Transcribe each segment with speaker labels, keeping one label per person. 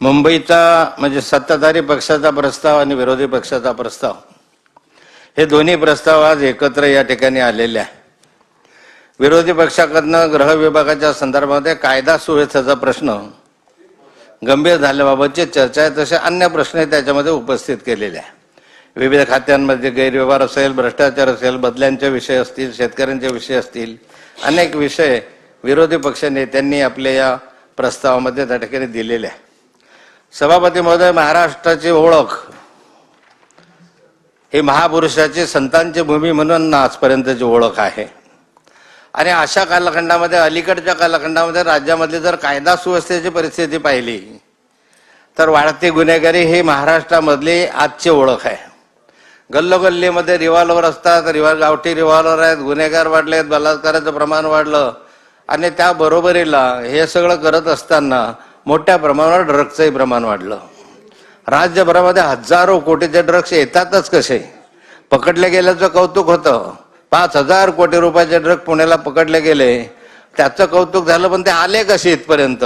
Speaker 1: मुंबईचा म्हणजे सत्ताधारी पक्षाचा प्रस्ताव आणि विरोधी पक्षाचा प्रस्ताव. हे दोन्ही प्रस्ताव आज एकत्र या ठिकाणी आलेले आहे. विरोधी पक्षाकडनं गृह विभागाच्या संदर्भामध्ये कायदा सुव्यवस्थेचा प्रश्न. गंभीर झाल्याबाबतची चर्चा आहे तसे अन्य प्रश्न त्याच्यामध्ये उपस्थित केलेले आहे. विविध खात्यांमध्ये गैरव्यवहार असेल भ्रष्टाचार असेल बदल्यांचे विषय असतील शेतकऱ्यांचे विषय असतील अनेक विषय विरोधी पक्ष नेत्यांनी आपल्या या प्रस्तावामध्ये त्या ठिकाणी दिलेले आहे. सभापती महोदय महाराष्ट्राची ओळख. ही महापुरुषाची संतांची भूमी म्हणून आजपर्यंतची ओळख आहे. आणि अशा कालखंडामध्ये अलीकडच्या कालखंडामध्ये राज्यामधली जर कायदा सुव्यवस्थेची परिस्थिती पाहिली तर वाढती गुन्हेगारी ही महाराष्ट्रामधली आजची ओळख आहे. गल्लोगल्लीमध्ये रिव्हॉल्वर असतात रिव्हॉल गावठी रिव्हॉल्वर आहेत गुन्हेगार वाढले आहेत बलात्काराचं प्रमाण वाढलं. आणि त्या बरोबरीला हे सगळं करत असताना मोठ्या प्रमाणावर ड्रग्सचंही प्रमाण वाढलं. राज्यभरामध्ये हजारो कोटीचे ड्रग्स येतातच कसे? पकडले गेल्याचं कौतुक होतं. पाच हजार कोटी रुपयाचे ड्रग पुण्याला पकडले गेले. त्याचं कौतुक झालं पण ते आले कसे इथपर्यंत?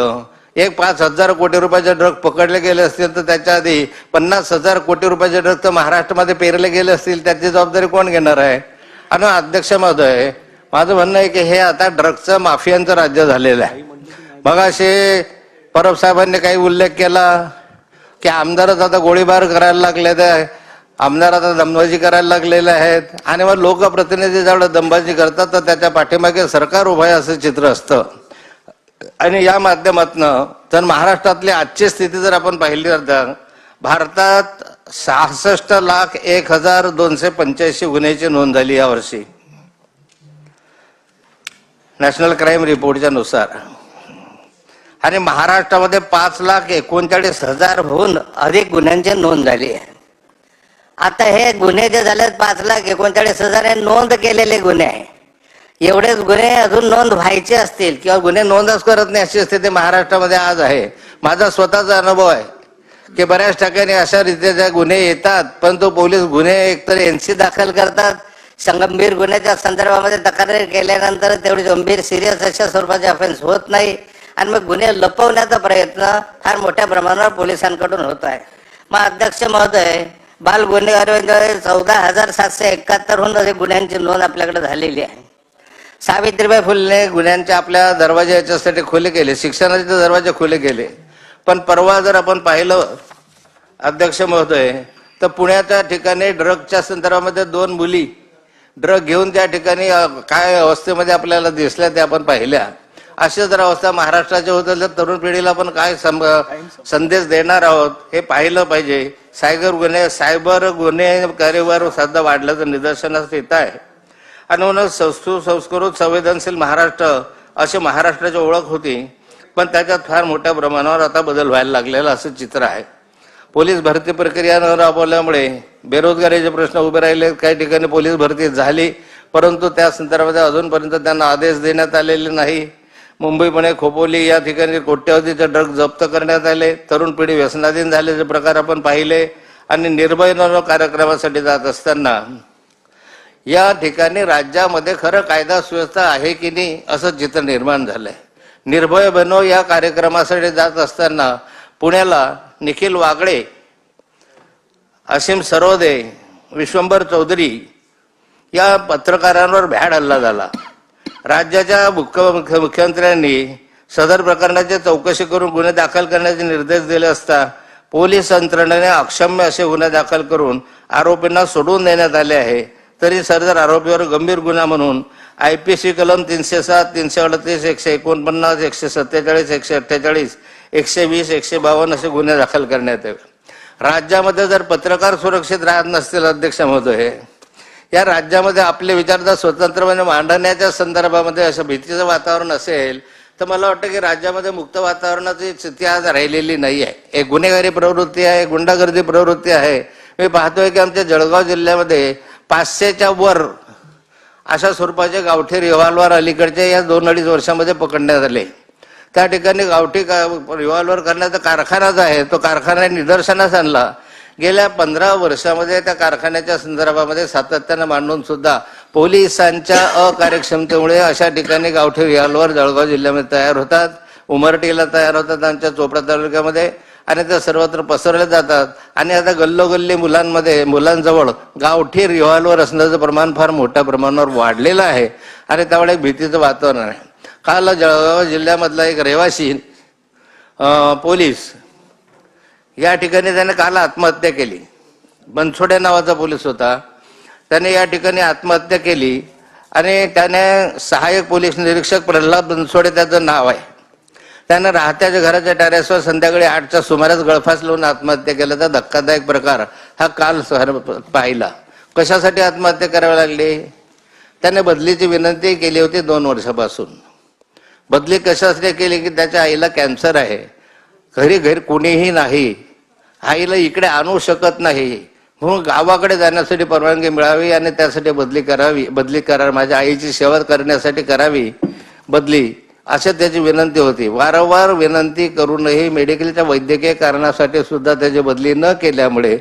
Speaker 1: एक पाच हजार कोटी रुपयाचे ड्रग पकडले गेले असतील तर त्याच्या आधी पन्नास हजार कोटी रुपयाचे ड्रग तर महाराष्ट्रामध्ये पेरले गेले असतील त्याची जबाबदारी कोण घेणार आहे? आणि अध्यक्ष महोदय माझं म्हणणं आहे की हे आता ड्रगचं माफियांचं राज्य झालेलं आहे. मग असे परब साहेबांनी काही उल्लेख केला की आमदारच आता गोळीबार करायला लागलेत आमदार आता दमबाजी करायला लागलेले आहेत. आणि मग लोकप्रतिनिधी जेवढं दमबाजी करतात तर त्याच्या पाठीमागे सरकार उभं आहे असं चित्र असतं. आणि या माध्यमातनं जर महाराष्ट्रातली आजची स्थिती जर आपण पाहिली तर भारतात सहासष्ट लाख एक हजार दोनशे पंच्याऐंशी गुन्ह्याची नोंद झाली यावर्षी नॅशनल क्राईम रिपोर्टच्या नुसार.
Speaker 2: आणि महाराष्ट्रामध्ये पाच लाख एकोणचाळीस हजारहून अधिक गुन्ह्यांची नोंद झाली आहे. आता हे गुन्हे जे झाले पाच लाख एकोणचाळीस हजार हे नोंद केलेले गुन्हे आहे. एवढेच गुन्हे अजून नोंद व्हायचे असतील किंवा गुन्हे नोंदच करत नाही अशी स्थिती महाराष्ट्रामध्ये आज आहे. माझा स्वतःचा अनुभव आहे की बऱ्याच ठिकाणी अशा रीतीचे गुन्हे येतात परंतु पोलीस गुन्हे एकतर एनसी दाखल करतात. गंभीर गुन्ह्याच्या संदर्भामध्ये तक्रार केल्यानंतर तेवढी गंभीर सिरियस अशा स्वरूपाचे ऑफेन्स होत नाही. आणि मग गुन्हे लपवण्याचा प्रयत्न फार मोठ्या प्रमाणावर पोलिसांकडून होत आहे. मग अध्यक्ष महोदय बाल गुन्हेगारी चौदा हजार सातशे एकाहत्तरहून अधिक गुन्ह्यांची नोंद आपल्याकडे झालेली आहे. सावित्रीबाई फुलेने
Speaker 1: गुन्ह्यांच्या आपल्या दरवाजे याच्यासाठी खुले केले शिक्षणाचे दरवाजे खुले केले. पण परवा जर आपण पाहिलं अध्यक्ष महोदय तर पुण्याच्या ठिकाणी ड्रगच्या संदर्भामध्ये दोन मुली ड्रग घेऊन त्या ठिकाणी काय अवस्थेमध्ये आपल्याला दिसल्या त्या आपण पाहिल्या. अशा जर अवस्था महाराष्ट्राच्या होत तर तरुण पिढीला आपण काय संदेश देणार आहोत हे पाहिलं पाहिजे. सायबर गुन्हे सायबर गुन्हेगारीवर सध्या वाढल्याचं निदर्शनास येत आहे. आणि म्हणून संस्कृत संस्कृत संवेदनशील महाराष्ट्र अशी महाराष्ट्राची ओळख होती पण त्याच्यात फार मोठ्या प्रमाणावर आता बदल व्हायला लागलेला असं चित्र आहे. पोलीस भरती प्रक्रिया न राबवल्यामुळे बेरोजगारीचे प्रश्न उभे राहिले. काही ठिकाणी पोलीस भरती झाली परंतु त्या संदर्भात अजूनपर्यंत त्यांना आदेश देण्यात आलेले नाही. मुंबई पुणे खोपोली या ठिकाणी कोट्यवधीचे ड्रग जप्त करण्यात आले. तरुण पिढी व्यसनाधीन झाल्याचे प्रकार आपण पाहिले आणि निर्भय कार्यक्रमासाठी जात असताना. या ठिकाणी राज्यामध्ये खरं कायदा सुव्यवस्था आहे की नाही असं चित्र निर्माण झालंय. निर्भय बनो या कार्यक्रमासाठी जात असताना पुण्याला निखिल वागळे असीम सरोदे विश्वंभर चौधरी या पत्रकारांवर भ्याड हल्ला झाला. राज्याच्या मुख्य मुख्यमंत्र्यांनी सदर प्रकरणाची चौकशी करून गुन्हे दाखल करण्याचे निर्देश दिले असता पोलीस यंत्रणेने अक्षम्य असे गुन्हे दाखल करून आरोपींना सोडून देण्यात आले आहे. तरी सदर आरोपीवर गंभीर गुन्हा म्हणून आय पी सी कलम तीनशे सात तीनशे अडतीस एकशे एकोणपन्नास एकशे सत्तेचाळीस एकशे अठ्ठेचाळीस एकशे वीस एकशे बावन्न असे गुन्हे दाखल करण्यात यावे. राज्यामध्ये जर पत्रकार सुरक्षित राहत नसतील अध्यक्ष महोदय या राज्यामध्ये आपले विचार जर स्वतंत्रपणे मांडण्याच्या संदर्भामध्ये असं भीतीचं वातावरण असेल तर मला वाटतं की राज्यामध्ये मुक्त वातावरणाची स्थिती आज राहिलेली नाही आहे एक गुन्हेगारी प्रवृत्ती आहे गुंडागर्दी प्रवृत्ती आहे. मी पाहतोय की आमच्या जळगाव जिल्ह्यामध्ये पाचशेच्या वर अशा स्वरूपाचे गावठी रिव्हॉल्वर अलीकडच्या या दोन अडीच वर्षामध्ये पकडण्यात आले. त्या ठिकाणी गावठी रिव्हॉल्वर करण्याचा कारखानाच आहे. तो कारखाना निदर्शनास आणला. गेल्या पंधरा वर्षामध्ये त्या कारखान्याच्या संदर्भामध्ये सातत्यानं मांडून सुद्धा पोलिसांच्या अकार्यक्षमतेमुळे अशा ठिकाणी गावठी रिव्हॉल्वर जळगाव जिल्ह्यामध्ये तयार होतात. उमरटीला तयार होतात आमच्या चोपडा तालुक्यामध्ये. आणि त्या सर्वत्र पसरले जातात. आणि आता गल्लोगल्ली मुलांमध्ये मुलांजवळ गावठी रिव्हॉल्वर असण्याचं प्रमाण फार मोठ्या प्रमाणावर वाढलेलं आहे. आणि त्यामुळे एक भीतीचं वातावरण आहे. काल जळगाव जिल्ह्यामधला एक रहिवासी पोलीस या ठिकाणी त्याने काल आत्महत्या केली. बनसोडे नावाचा पोलीस होता. त्याने या ठिकाणी आत्महत्या केली आणि त्याने सहाय्यक पोलीस निरीक्षक प्रल्हाद बनसोडे त्याचं नाव आहे. त्यानं राहत्याच्या घराच्या टॅरेसवर संध्याकाळी आठच्या सुमारास गळफास लावून आत्महत्या केल्याचा धक्कादायक प्रकार हा काल सर पाहिला. कशासाठी आत्महत्या करावी लागली? त्याने बदलीची विनंती केली होती दोन वर्षापासून. बदली कशासाठी केली की त्याच्या आईला कॅन्सर आहे. घरी घरी कोणीही नाही. आईला इकडे आणू शकत नाही. म्हणून गावाकडे जाण्यासाठी परवानगी मिळावी आणि त्यासाठी बदली करावी बदली करा माझ्या आईची सेवा करण्यासाठी करावी बदली अशा त्याची विनंती होती. वारंवार विनंती करूनही मेडिकलच्या वैद्यकीय कारणासाठी सुद्धा त्याची बदली न केल्यामुळे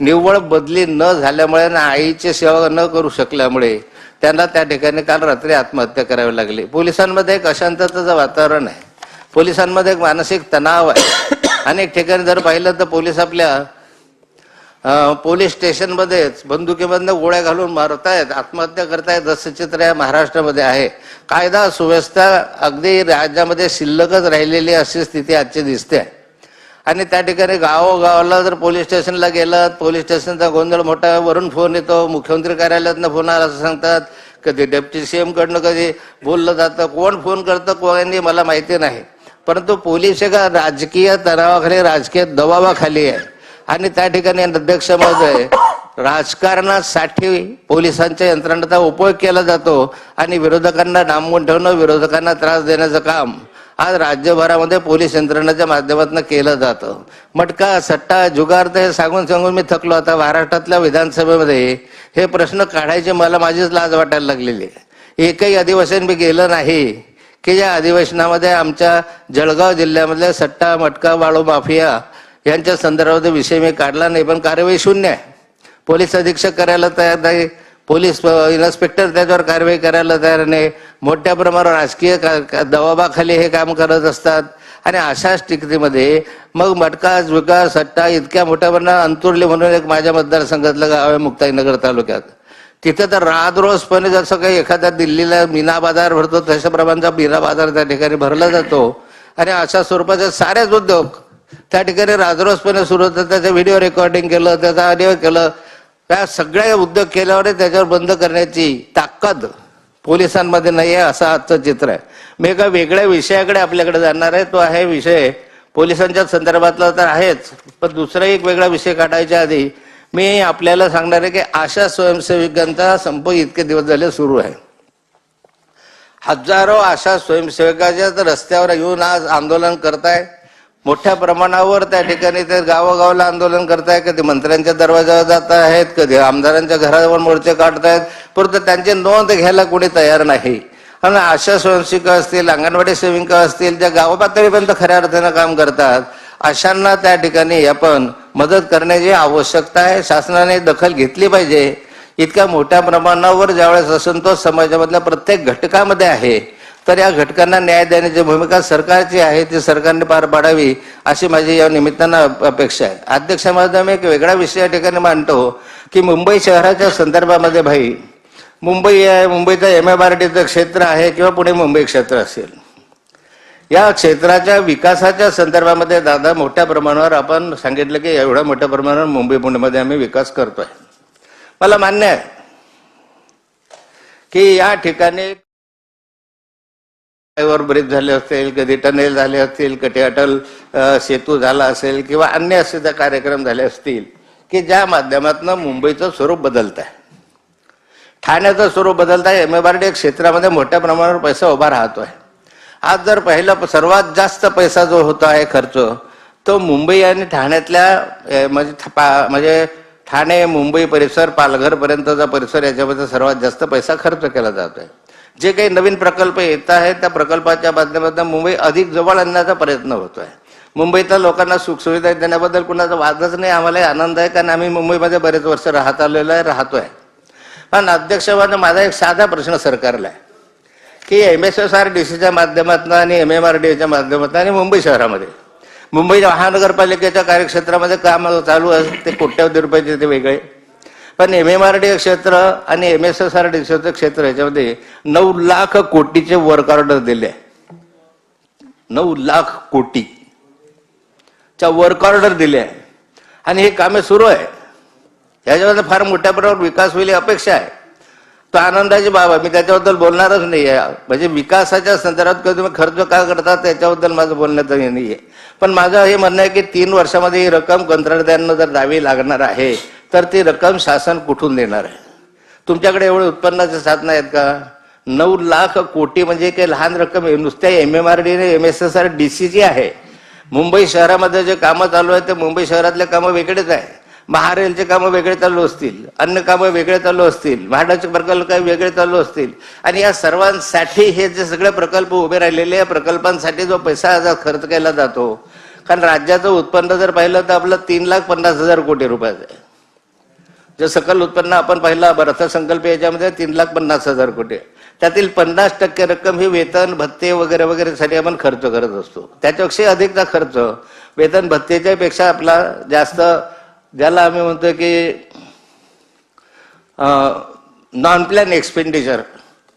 Speaker 1: निव्वळ बदली न झाल्यामुळे आणि आईची सेवा न करू शकल्यामुळे त्यांना त्या ठिकाणी काल रात्री आत्महत्या करावी लागली. पोलिसांमध्ये एक अशांततेचं वातावरण आहे. पोलिसांमध्ये एक मानसिक तणाव आहे. अनेक ठिकाणी जर पाहिलं तर पोलीस आपल्या पोलीस स्टेशनमध्येच बंदुकीमधनं गोळ्या घालून मारतायत आत्महत्या करतायत जसं चित्र या महाराष्ट्रामध्ये आहे. कायदा सुव्यवस्था अगदी राज्यामध्ये शिल्लकच राहिलेली अशी स्थिती आजची दिसते. आणि त्या ठिकाणी गावोगावाला जर पोलीस स्टेशनला गेलं पोलीस स्टेशनचा गोंधळ मोठा वरून फोन येतो मुख्यमंत्री कार्यालयातनं फोन आला असं सांगतात कधी डेप्टी सीएम कडनं कधी बोललं जातं कोण फोन करतं कोणी मला माहिती नाही. परंतु पोलीस एका राजकीय तणावाखाली राजकीय दबावाखाली आहे. आणि त्या ठिकाणी अध्यक्ष महोदय राजकारणासाठी पोलिसांच्या यंत्रणेचा उपयोग केला जातो आणि विरोधकांना डांबून ठेवणं विरोधकांना त्रास देण्याचं काम आज राज्यभरामध्ये पोलीस यंत्रणेच्या माध्यमातून केलं जातं. मटका सट्टा जुगार ते हे सांगून सांगून मी थकलो आता. महाराष्ट्रातल्या विधानसभेमध्ये हे प्रश्न काढायचे मला माझीच लाज वाटायला लागलेली आहे. एकही अधिवेशन मी गेलं नाही. की या अधिवेशनामध्ये आमच्या जळगाव जिल्ह्यामधल्या सट्टा मटका वाळू माफिया यांच्या संदर्भात विषय मी काढला नाही पण कारवाई शून्य आहे. पोलीस अधीक्षक करायला तयार नाही पोलीस इन्स्पेक्टर त्याच्यावर कारवाई करायला तयार नाही. मोठ्या प्रमाणावर राजकीय का- दबावाखाली हे काम करत असतात. आणि अशा स्थितीमध्ये मग मटका झुका सट्टा इतक्या मोठ्या प्रमाणात अंतुरले म्हणून एक माझ्या मतदारसंघातलं गाव आहे मुक्ताईनगर तालुक्यात. तिथे तर राजरोसपणे जसं काही एखाद्या दिल्लीला मीना बाजार भरतो तशा प्रमाणचा मीना बाजार त्या ठिकाणी भरला जातो. आणि अशा स्वरूपाचे सारेच उद्योग त्या ठिकाणी राजरोसपणे सुरू होतात. त्याचं व्हिडिओ रेकॉर्डिंग केलं त्याचा ऑडिओ केलं. त्या सगळ्या उद्योग केल्यावर त्याच्यावर बंद करण्याची ताकद पोलिसांमध्ये नाही आहे असं आजचं चित्र आहे. मी एका वेगळ्या विषयाकडे आपल्याकडे जाणार आहे. तो आहे विषय पोलिसांच्या संदर्भातला तर आहेच. पण दुसरा एक वेगळा विषय काढायच्या आधी मी आपल्याला सांगणार आहे की आशा स्वयंसेविकांचा संप इतके दिवस झाले सुरू आहे. हजारो आशा स्वयंसेवकाच्या रस्त्यावर येऊन आज आंदोलन करताय. मोठ्या प्रमाणावर त्या ठिकाणी ते गावोगावला आंदोलन करताय. कधी मंत्र्यांच्या दरवाजावर जात आहेत कधी आमदारांच्या घरावर मोर्चे काढतायत. परंतु त्यांची नोंद घ्यायला कोणी तयार नाही. आणि आशा स्वयंसेविका असतील अंगणवाडी सेविका असतील ज्या गावपातळीपर्यंत खऱ्या अर्थानं काम करतात अशांना त्या ठिकाणी आपण मदत करण्याची आवश्यकता आहे शासनाने दखल घेतली पाहिजे. इतक्या मोठ्या प्रमाणावर ज्यावेळेस असंतोष समाजामधल्या प्रत्येक घटकामध्ये आहे तर या घटकांना न्याय देण्याची भूमिका सरकारची आहे ती सरकारने पार पाडावी अशी माझी या निमित्तानं अप- अपेक्षा आहे. अध्यक्ष अध्यक्षामध्ये मी एक वेगळा विषय या ठिकाणी मांडतो की मुंबई शहराच्या संदर्भामध्ये भाई मुंबई आहे मुंबईचं एम एम आर टीचं क्षेत्र आहे किंवा पुणे मुंबई क्षेत्र असेल. या क्षेत्राच्या विकासाच्या संदर्भामध्ये दादा मोठ्या प्रमाणावर आपण सांगितलं की एवढ्या मोठ्या प्रमाणावर मुंबई पुण्यामध्ये आम्ही विकास करतोय. मला मान्य आहे की या ठिकाणी फ्लायओव्हर ब्रिज झाले असतील कधी टनेल झाले असतील कधी अटल सेतू झाला असेल किंवा अन्य असे कार्यक्रम झाले असतील की ज्या माध्यमातून मुंबईचं स्वरूप बदलत आहे ठाण्याचं स्वरूप बदलत आहे एम एम क्षेत्रामध्ये मोठ्या प्रमाणावर पैसा उभा राहतो आहे आज जर पहिला सर्वात जास्त पैसा जो होतो आहे खर्च तो मुंबई आणि ठाण्यातल्या म्हणजे पा- म्हणजे ठाणे मुंबई परिसर पालघर पर्यंतचा परिसर याच्यामध्ये सर्वात जास्त पैसा खर्च केला जातोय जे काही नवीन प्रकल्प येत आहेत त्या प्रकल्पाच्या माध्यमातून मुंबई अधिक जवळ आणण्याचा प्रयत्न होतोय मुंबईतल्या लोकांना सुखसुविधा देण्याबद्दल कुणाचा वादच नाही आम्हाला आनंद आहे कारण आम्ही मुंबईमध्ये बरेच वर्ष राहत आलेलो आहे राहतोय. पण अध्यक्ष माझा एक साधा प्रश्न सरकारला आहे. की M S S R D सीच्या माध्यमातून आणि एम एम आर डी एच्या माध्यमातून आणि मुंबई शहरामध्ये. मुंबई महानगरपालिकेच्या कार्यक्षेत्रामध्ये काम चालू असते ते कोट्यवधी रुपयाचे ते वेगळे. पण एम एम आर डी क्षेत्र आणि M S S R D सीचं क्षेत्र याच्यामध्ये नऊ लाख कोटीचे वर्क ऑर्डर दिले. आहे. नऊ लाख कोटी. च्या वर्क ऑर्डर दिले. आहे आणि हे कामे सुरू आहे. याच्यामध्ये फार मोठ्या प्रमाणावर विकास होईल अपेक्षा आहे. तो आनंदाची बाब आहे. मी त्याच्याबद्दल बोलणारच नाही आहे म्हणजे विकासाच्या संदर्भात किंवा तुम्ही खर्च का करता त्याच्याबद्दल माझं बोलण्याचं हे नाही आहे पण माझं हे म्हणणं आहे की तीन वर्षामध्ये ही रक्कम कंत्राटदारांना जर द्यावी लागणार आहे तर ती रक्कम शासन कुठून देणार आहे? तुमच्याकडे एवढे उत्पन्नाचे साधन आहेत का? नऊ लाख कोटी म्हणजे काही लहान रक्कम नुसत्या M M R D M S S R D C जी आहे. मुंबई शहरामध्ये जे कामं चालू आहेत ते मुंबई शहरातले कामं वेगळेच आहे महारेलचे कामं वेगळे चालू असतील अन्य कामं वेगळे चालू असतील म्हाडाचे प्रकल्प काही वेगळे चालू असतील आणि या सर्वांसाठी हे जे सगळे प्रकल्प उभे राहिलेले या प्रकल्पांसाठी जो पैसा जो खर्च केला जातो कारण राज्याचं उत्पन्न जर पाहिलं तर आपलं तीन लाख पन्नास हजार कोटी रुपयाचं आहे. जे सकल उत्पन्न आपण पाहिलं अर्थसंकल्प याच्यामध्ये तीन लाख पन्नास हजार कोटी त्यातील पन्नास टक्के रक्कम ही वेतन भत्ते वगैरे वगैरे साठी आपण खर्च करत असतो. त्याच्यापेक्षा अधिकचा खर्च. वेतन भत्तेच्या पेक्षा आपला जास्त ज्याला आम्ही म्हणतो की नॉन प्लॅन एक्सपेंडिचर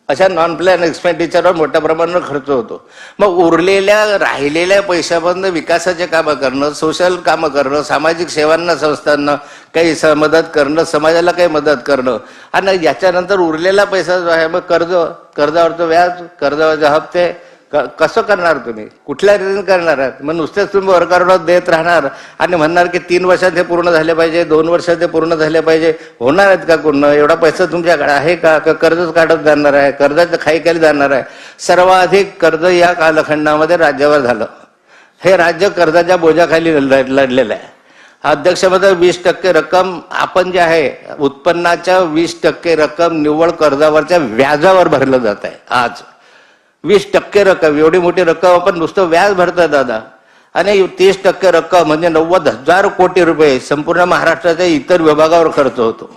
Speaker 1: अशा नॉन प्लॅन एक्सपेंडिचरवर मोठ्या प्रमाणावर खर्च होतो. मग उरलेल्या राहिलेल्या पैशामधनं विकासाचे कामं करणं सोशल कामं करणं सामाजिक सेवांना संस्थांना काही स- मदत करणं समाजाला काही मदत करणं आणि याच्यानंतर उरलेला पैसा जो आहे मग कर्ज कर्जावरचं व्याज कर्जावरचे हप्ते कसं करणार तुम्ही? कुठल्या रीतीने करणार? आहात मग नुसतेच तुम्ही वर्कआउट देत राहणार आणि म्हणणार की तीन वर्षात हे पूर्ण झाले पाहिजे दोन वर्षात हे पूर्ण झाले पाहिजे. होणार आहेत का पूर्ण? एवढा पैसा तुमच्याकडे आहे का? कर्जच काढत जाणार आहे कर्जाचं खाई केली जाणार आहे. सर्वाधिक कर्ज या कालखंडामध्ये राज्यावर झालं. हे राज्य कर्जाच्या बोजाखाली लढ- लढलेलं आहे. अध्यक्षपद वीस टक्के रक्कम आपण जे आहे उत्पन्नाच्या वीस टक्के रक्कम निव्वळ कर्जावरच्या व्याजावर भरलं जात आहे आज. वीस टक्के रक्कम एवढी मोठी रक्कम आपण नुसतं व्याज भरतात दादा. आणि तीस टक्के रक्कम म्हणजे नव्वद हजार कोटी रुपये संपूर्ण महाराष्ट्राच्या इतर विभागावर खर्च होतो.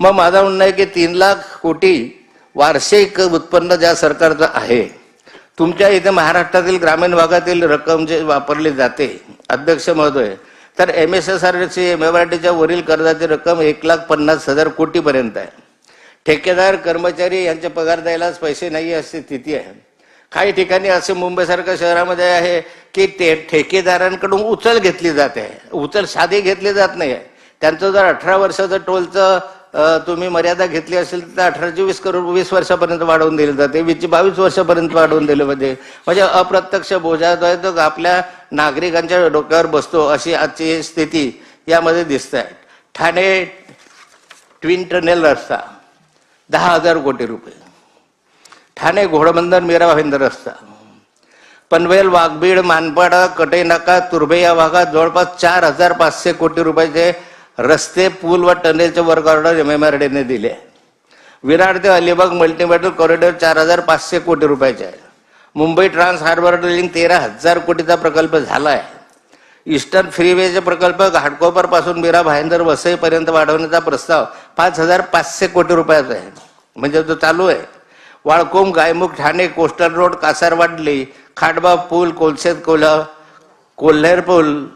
Speaker 1: मग माझं म्हणणं आहे की तीन लाख कोटी वार्षिक उत्पन्न ज्या सरकारचं आहे तुमच्या इथे महाराष्ट्रातील ग्रामीण भागातील रक्कम जे वापरली जाते अध्यक्ष महोदय तर M S S R C M M R टीच्या वरील कर्जाची रक्कम एक लाख पन्नास हजार कोटीपर्यंत आहे. ठेकेदार कर्मचारी यांचे पगार द्यायलाच पैसे नाही अशी स्थिती आहे. काही ठिकाणी असं मुंबईसारख्या शहरामध्ये आहे की ते ठेकेदारांकडून उचल घेतली जाते. उचल साधी घेतली जात नाही. त्यांचं जर अठरा वर्षाचं टोलचं तुम्ही मर्यादा घेतली असेल तर अठराशे वीस करोड वीस वर्षापर्यंत वाढवून दिली जाते. वीसची बावीस वर्षापर्यंत वाढवून दिले म्हणजे म्हणजे अप्रत्यक्ष बोजा जो आहे तो आपल्या नागरिकांच्या डोक्यावर बसतो अशी आजची स्थिती यामध्ये दिसत आहे ठाणे ट्विन टनेल रस्ता. दहा हजार कोटी रुपये. ठाणे घोडबंदर मीरा भाईंदर रस्ता. पनवेल वाघबीड मानपाडा कटईनाका तुर्भे या भागात जवळपास चार हजार पाचशे कोटी रुपयाचे रस्ते पूल व टनेलचे work order M M R डीने दिले. विरार ते अलिबाग मल्टीमॉडल कॉरिडॉर चार हजार पाचशे कोटी रुपयाचे आहे. मुंबई ट्रान्स हार्बर लिंक तेरा हजार कोटीचा प्रकल्प झाला आहे ईस्टर्न फ्रीवेचे प्रकल्प घाटकोपरपासून मीरा भाईंदर वसईपर्यंत वाढवण्याचा प्रस्ताव पाच हजार पाचशे कोटी रुपयाचा आहे. म्हणजे तो चालू आहे. वाळकोम गायमुख ठाणे कोस्टल रोड कासारवाडली खाटबा पूल कोलशेत कोल्हा कोल्हेर पूल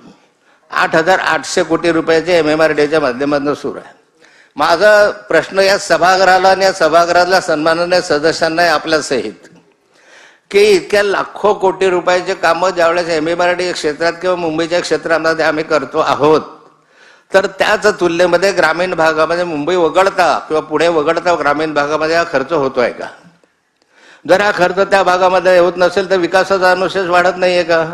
Speaker 1: आठ हजार आठशे कोटी रुपयाचे एम एम आर डीच्या माध्यमातून सुरू आहे. माझा प्रश्न या सभागृहाला आणि या सभागृहातल्या सन्माननीय सदस्यांना आपल्या सहित. की इतक्या लाखो कोटी रुपयाचे कामं ज्यावेळेस एम ए मराठी क्षेत्रात किंवा मुंबईच्या क्षेत्रामध्ये आम्ही करतो आहोत. तर त्याच तुलनेमध्ये ग्रामीण भागामध्ये मुंबई वगळता किंवा पुणे वगळता ग्रामीण भागामध्ये हा खर्च होतोय का? जर हा खर्च त्या भागामध्ये होत नसेल तर विकासाचा अनुशेष वाढत नाहीये का?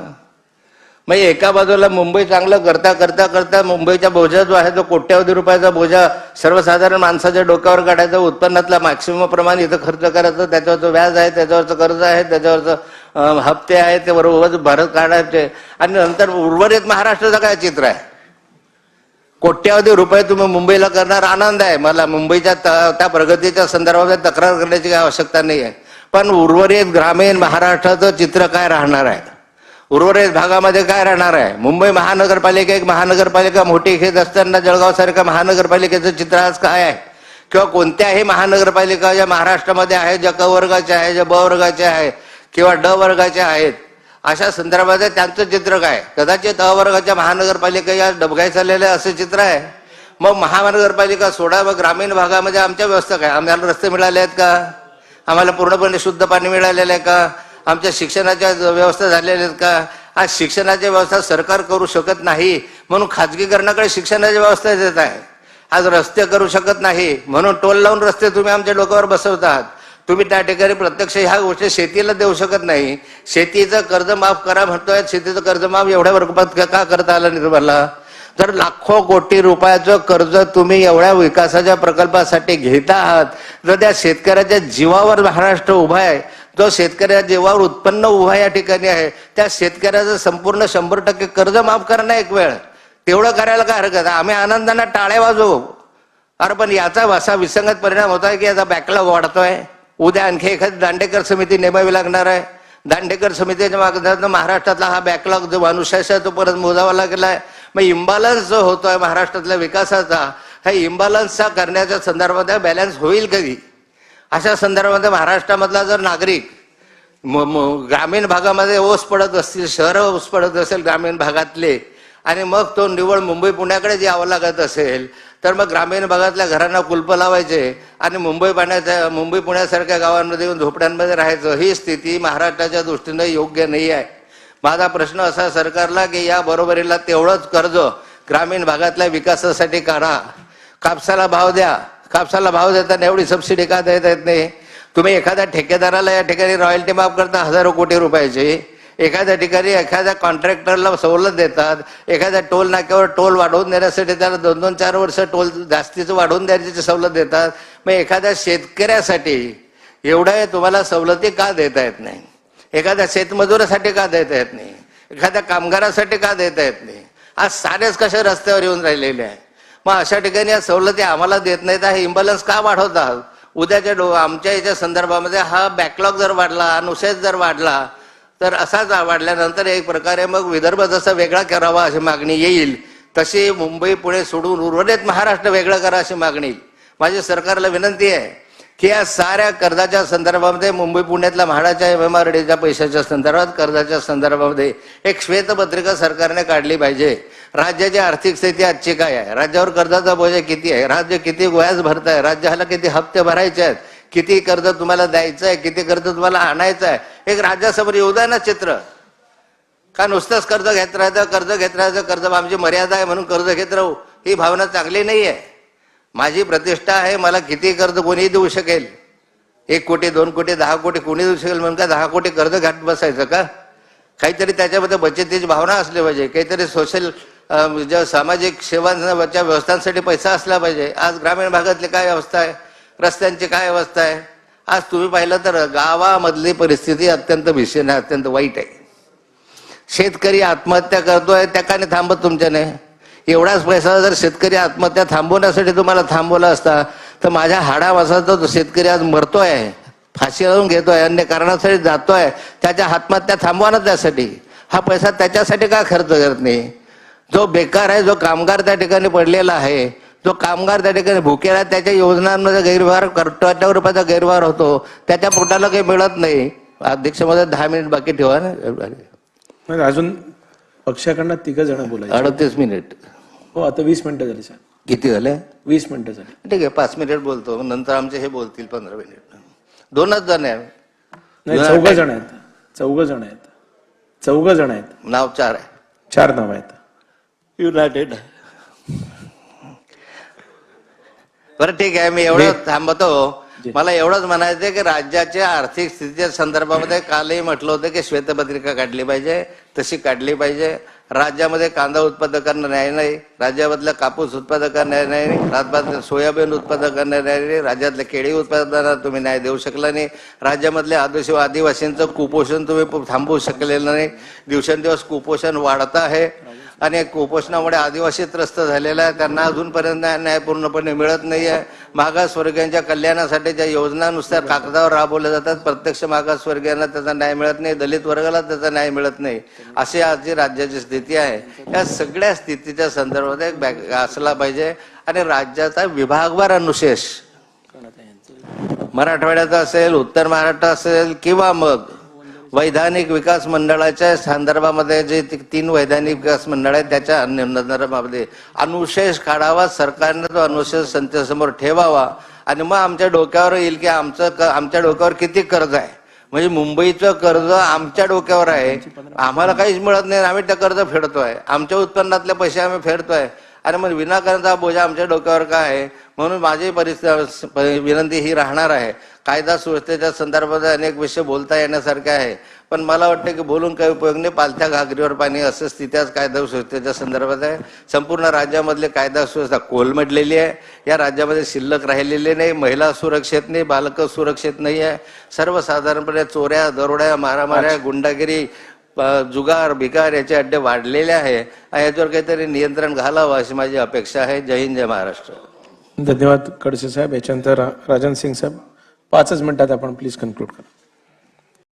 Speaker 1: म्हणजे एका बाजूला मुंबई चांगलं करता करता करता मुंबईचा बोजा जो आहे तो कोट्यावधी रुपयाचा बोजा सर्वसाधारण माणसाच्या डोक्यावर काढायचा उत्पन्नातला मॅक्सिमम प्रमाण इथं खर्च करायचं त्याच्यावरचं व्याज आहे त्याच्यावरचं कर्ज आहे त्याच्यावरचं हप्ते आहेत ते बरोबर भरत काढायचे. आणि नंतर उर्वरित महाराष्ट्राचं काय चित्र आहे? कोट्यावधी रुपये तुम्ही मुंबईला करणार आनंद आहे. मला मुंबईच्या त- त्या प्रगतीच्या संदर्भात तक्रार करण्याची काही आवश्यकता नाही आहे पण उर्वरित ग्रामीण महाराष्ट्राचं चित्र काय राहणार आहे? उर्वरित भागामध्ये काय राहणार आहे? मुंबई महानगरपालिका एक महानगरपालिका मोठी घेत असताना जळगाव सारख्या महानगरपालिकेचं चित्र आज काय आहे? किंवा कोणत्याही महानगरपालिका ज्या महाराष्ट्रामध्ये आहेत ज्या क वर्गाच्या आहे ज्या ब वर्गाच्या आहे किंवा ड वर्गाच्या आहेत अशा संदर्भात त्यांचं चित्र काय? कदाचित अ वर्गाच्या महानगरपालिका या डबघाई चाललेलं असं चित्र आहे. मग महानगरपालिका सोडा मग ग्रामीण भागामध्ये आमच्या व्यवस्था काय? आम्हाला रस्ते मिळाले आहेत का? आम्हाला पूर्णपणे शुद्ध पाणी मिळालेलं आहे का? आमच्या शिक्षणाच्या व्यवस्था झालेल्या आहेत का? आज शिक्षणाची व्यवस्था सरकार करू शकत नाही म्हणून खाजगीकरणाकडे शिक्षणाची व्यवस्था देत आहे. आज रस्ते करू शकत नाही म्हणून टोल लावून रस्ते तुम्ही आमच्या डोक्यावर बसवतात. तुम्ही त्या ठिकाणी प्रत्यक्ष ह्या गोष्टी शेतीला देऊ शकत नाही. शेतीचं कर्ज माफ करा म्हणतोय शेतीचं कर्ज माफ एवढ्या वर्गात का- का करता आलं नाही तुम्हाला? तर लाखो कोटी रुपयाचं कर्ज तुम्ही एवढ्या विकासाच्या प्रकल्पासाठी घेत आहात. जर त्या शेतकऱ्याच्या जीवावर महाराष्ट्र उभा आहे जो शेतकऱ्या जीवावर उत्पन्न उभा या ठिकाणी आहे त्या शेतकऱ्याचं संपूर्ण शंभर टक्के कर्ज माफ करणं एक वेळ. तेवढं करायला काय हरकत? आहे? आम्ही आनंदाने टाळ्या वाजवू. अरे पण याचा असा विसंगत परिणाम होता की याचा बॅकलॉग वाढतोय. उद्या आणखी एखादी दांडेकर समिती नेमावी लागणार आहे. दांडेकर समितीच्या माध्यमातून महाराष्ट्रातला हा बॅकलॉग जो अनुशासन आहे तो परत मोजावा लागलाय. मग इम्बॅलन्स जो होतोय महाराष्ट्रातल्या विकासाचा हा इम्बॅलन्सचा करण्याच्या संदर्भात बॅलन्स होईल कधी? अशा संदर्भामध्ये महाराष्ट्रामधला जर नागरिक म- म- ग्रामीण भागामध्ये ओस पडत असतील शहरं ओस पडत असेल ग्रामीण भागातले आणि मग तो निवळ मुंबई पुण्याकडे यावं लागत असेल तर मग ग्रामीण भागातल्या घरांना कुलप लावायचे आणि मुंबई पाण्याच्या मुंबई पुण्यासारख्या गावांमध्ये येऊन झोपड्यांमध्ये राहायचं ही स्थिती महाराष्ट्राच्या दृष्टीनं योग्य नाही आहे. माझा प्रश्न असा सरकारला की या बरोबरीला तेवढंच कर्ज ग्रामीण भागातल्या विकासासाठी काढा. कापसाला भाव द्या. कापसाला भाव देताना एवढी सबसिडी का देता येत नाही? तुम्ही एखाद्या ठेकेदाराला या ठिकाणी रॉयल्टी माफ करता हजारो कोटी रुपयाची. एखाद्या ठिकाणी एखाद्या कॉन्ट्रॅक्टरला सवलत देतात. एखाद्या टोल नाक्यावर टोल वाढवून देण्यासाठी त्याला दोन दोन चार वर्ष टोल जास्तीचं वाढवून द्यायची सवलत देतात. मग एखाद्या शेतकऱ्यासाठी एवढ्या तुम्हाला सवलती का देता येत नाही? एखाद्या शेतमजुरासाठी का देता येत नाही? एखाद्या कामगारासाठी का देता येत नाही? आज सारेच कसे रस्त्यावर येऊन राहिलेले आहे मग अशा ठिकाणी या सवलती आम्हाला देत नाहीत. हे इम्बॅलन्स का वाढवतात उद्याच्या डो आमच्या याच्या संदर्भामध्ये हा बॅकलॉग जर वाढला अनुशेष जर वाढला तर असाच वाढल्यानंतर एक प्रकारे मग विदर्भ जसा वेगळा करावा अशी मागणी येईल तशी मुंबई पुणे सोडून उर्वरित महाराष्ट्र वेगळं करा अशी मागणी माझी सरकारला विनंती आहे की या साऱ्या कर्जाच्या संदर्भामध्ये मुंबई पुण्यातल्या म्हाडाच्या एम आर डीच्या पैशाच्या संदर्भात कर्जाच्या संदर्भामध्ये एक श्वेतपत्रिका सरकारने काढली पाहिजे. राज्याची आर्थिक स्थिती आजची काय आहे? राज्यावर कर्जाचा बोजा किती आहे? राज्य किती व्याज भरत आहे राज्याला किती हप्ते भरायचे आहेत? किती कर्ज तुम्हाला द्यायचं आहे किती कर्ज तुम्हाला आणायचं आहे एक राज्यासमोर येऊ द्या ना चित्र. का नुसतंच कर्ज घेत राहायचं कर्ज घेत राहायचं कर्ज आमची मर्यादा आहे म्हणून कर्ज घेत राहू? ही भावना चांगली नाही आहे. माझी प्रतिष्ठा आहे मला किती कर्ज कोणीही देऊ शकेल? एक कोटी दोन कोटी दहा कोटी कोणी देऊ शकेल म्हणून का दहा कोटी कर्ज घाट बसायचं का? काहीतरी त्याच्यामध्ये बचतीची भावना असली पाहिजे. काहीतरी सोशल ज्या सामाजिक सेवांच्या व्यवस्थांसाठी पैसा असला पाहिजे. आज ग्रामीण भागातली काय व्यवस्था आहे? रस्त्यांची काय अवस्था आहे? आज तुम्ही पाहिलं तर गावामधली परिस्थिती अत्यंत भीषण आहे अत्यंत वाईट आहे. शेतकरी आत्महत्या करतोय त्या का नाही थांबत तुमच्याने? एवढाच पैसा जर शेतकरी आत्महत्या थांबवण्यासाठी तुम्हाला थांबवला असता तर माझ्या हाडावासाचा तो शेतकरी आज मरतोय फाशी लावून घेतोय अन्य कारणासाठी जातोय त्याच्या आत्महत्या थांबवा ना त्यासाठी. हा पैसा त्याच्यासाठी का खर्च करत नाही? जो बेकार आहे जो कामगार त्या ठिकाणी पडलेला आहे जो कामगार त्या ठिकाणी भुकेला त्याच्या योजनांमध्ये गैरव्यवहार कोट्यावर रुपयाचा गैरव्यवहार होतो. त्याच्या पोटाला काही मिळत नाही. अध्यक्षमध्ये दहा मिनिट बाकी ठेवा ना.
Speaker 3: नाही, अजून पक्षाकडनं तिघ जण बोलायचे.
Speaker 1: अडतीस मिनिट.
Speaker 3: हो आता वीस मिनिटं झाली सर.
Speaker 1: किती झाले?
Speaker 3: वीस मिनिटं झाली.
Speaker 1: ठीक आहे पाच मिनिट बोलतो. नंतर आमचे हे बोलतील पंधरा मिनिट. दोनच जण आहे
Speaker 3: चौघ जण आहेत. चौघ जण आहेत. चौघ जण आहेत.
Speaker 1: नाव चार आहे.
Speaker 3: चार नाव आहेत.
Speaker 1: युनायटेड. बरं ठीक आहे मी एवढं थांबतो. मला एवढंच म्हणायचं आहे की राज्याच्या आर्थिक स्थितीच्या संदर्भामध्ये कालही म्हटलं होतं की श्वेतपत्रिका काढली पाहिजे तशी काढली पाहिजे. राज्यामध्ये कांदा उत्पादकांना न्याय नाही राज्यामधल्या कापूस उत्पादकांना न्याय नाही राज्यातल्या सोयाबीन उत्पादकांना न्याय नाही राज्यातल्या केळी उत्पादकांना तुम्ही न्याय देऊ शकला नाही. राज्यामधल्या आदिवासी आदिवासींचं कुपोषण तुम्ही थांबवू शकलेलं नाही. दिवसेंदिवस कुपोषण वाढत आहे. आणि कुपोषणामुळे आदिवासी त्रस्त झालेला आहे. त्यांना अजूनपर्यंत न्याय पूर्णपणे मिळत नाही आहे मागासवर्गीयांच्या कल्याणासाठी ज्या योजना नुसत्या कागदावर राबवल्या जातात प्रत्यक्ष मागासवर्गीयांना त्याचा न्याय मिळत नाही. दलित वर्गाला त्याचा न्याय मिळत नाही. अशी आजची राज्याची स्थिती आहे या सगळ्या स्थितीच्या संदर्भात एक बॅग असला पाहिजे. आणि राज्याचा विभागवार अनुशेष. मराठवाड्याचा असेल उत्तर महाराष्ट्र असेल किंवा मग वैधानिक विकास मंडळाच्या संदर्भामध्ये जे तीन वैधानिक विकास मंडळ आहेत त्याच्या संदर्भामध्ये अनुशेष काढावा सरकारने तो अनुशेष संस्थेसमोर ठेवावा. आणि मग आमच्या डोक्यावर येईल की आमचं क- आमच्या डोक्यावर किती कर्ज आहे. म्हणजे मुंबईचं कर्ज आमच्या डोक्यावर आहे. आम्हाला काहीच मिळत नाही आम्ही त्या कर्ज फेडतोय. आमच्या उत्पन्नातले पैसे आम्ही फेडतोय. आणि मग विनाकारणचा बोजा आमच्या डोक्यावर काय आहे? म्हणून माझी परिस्थिती विनंती ही राहणार आहे. कायदा सुव्यवस्थेच्या संदर्भात अनेक विषय बोलता येण्यासारखे आहे. पण मला वाटतं की बोलून काही उपयोग नाही. पालथ्या घागरीवर पाणी असं स्थिती आज कायदा सुव्यवस्थेच्या संदर्भात आहे. संपूर्ण राज्यामधले कायदा सुव्यवस्था कोलमडलेली आहे. या राज्यामध्ये शिल्लक राहिलेली नाही. महिला सुरक्षित नाही. बालकं सुरक्षित नाही आहे. सर्वसाधारणपणे चोऱ्या दरोड्या मारामाऱ्या गुंडागिरी जुगार भिकार याचे अड्डे वाढलेले आहे. आणि याच्यावर काहीतरी नियंत्रण घालावं अशी माझी अपेक्षा आहे. जय हिंद जय महाराष्ट्र.
Speaker 3: धन्यवाद खडसे साहेब. याच्यानंतर राजन सिंग साहेब. पाचच मिनिटात आपण प्लीज कन्क्लूड करा.